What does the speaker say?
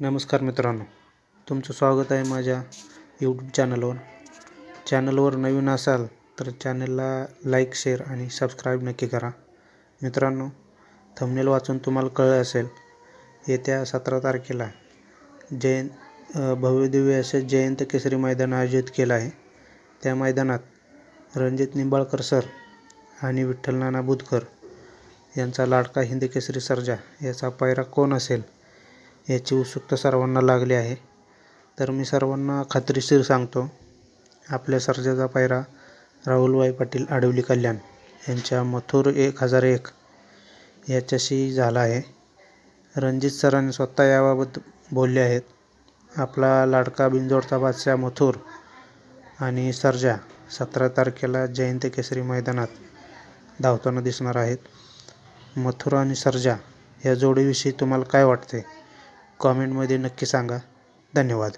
नमस्कार मित्रांनो. तुमचं स्वागत आहे माझ्या यूट्यूब चॅनलवर चॅनलवर नवीन असाल तर चॅनलला लाईक शेअर आणि सबस्क्राईब नक्की करा. मित्रांनो थंबनेल वाचून तुम्हाला कळलं असेल येत्या सतरा तारखेला जयंत भव्यदिव्य असे जयंत केसरी मैदान आयोजित केलं आहे. त्या मैदानात रणजित निंबाळकर सर आणि विठ्ठल नाना बुधकर यांचा लाडका हिंदी केसरी सर्जा याचा पायरा कोण असेल? याची उत्सुकता सर्वांना लागली आहे. तर मी सर्वांना खात्रीशीर सांगतो आपल्या सर्जाचा पायरा राहुलभाई पाटील आडवली कल्याण यांच्या मथुर एक हजार एक याच्याशी झाला आहे. रणजित सरांनी स्वतः याबाबत बोलले आहेत. आपला लाडका बिंजोडचा बादशाह मथुर आणि सर्जा सतरा तारखेला जयंत केसरी मैदानात धावताना दिसणार आहेत. मथुरा आणि सर्जा या जोडीविषयी तुम्हाला काय वाटते? कॉमेंटमध्ये नक्की सांगा. धन्यवाद.